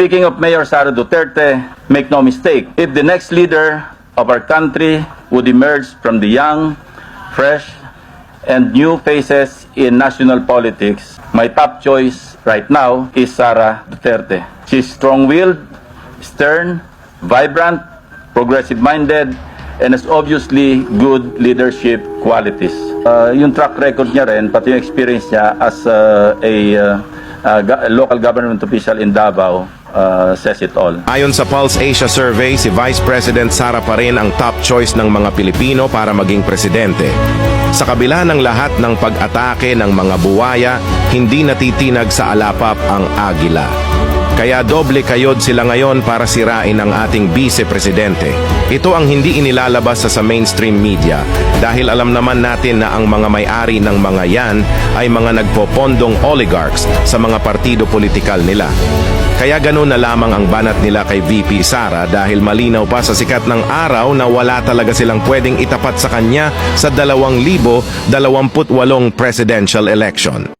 Speaking of Mayor Sara Duterte, make no mistake, if the next leader of our country would emerge from the young, fresh, and new faces in national politics, my top choice right now is Sara Duterte. She's strong-willed, stern, vibrant, progressive-minded, and has obviously good leadership qualities. Uh, yung track record niya rin, pati yung experience niya as uh, a uh, uh, local government official in Davao uh, says it all. Ayon sa Pulse Asia Survey, si Vice President Sara pa rin ang top choice ng mga Pilipino para maging presidente. Sa kabila ng lahat ng pag-atake ng mga buwaya, hindi natitinag sa alapap ang agila. Kaya doble kayod sila ngayon para sirain ang ating vice-presidente. Ito ang hindi inilalabas sa, sa mainstream media dahil alam naman natin na ang mga may-ari ng mga yan ay mga nagpopondong oligarchs sa mga partido politikal nila. Kaya ganun na lamang ang banat nila kay VP Sara dahil malinaw pa sa sikat ng araw na wala talaga silang pwedeng itapat sa kanya sa 2028 presidential election.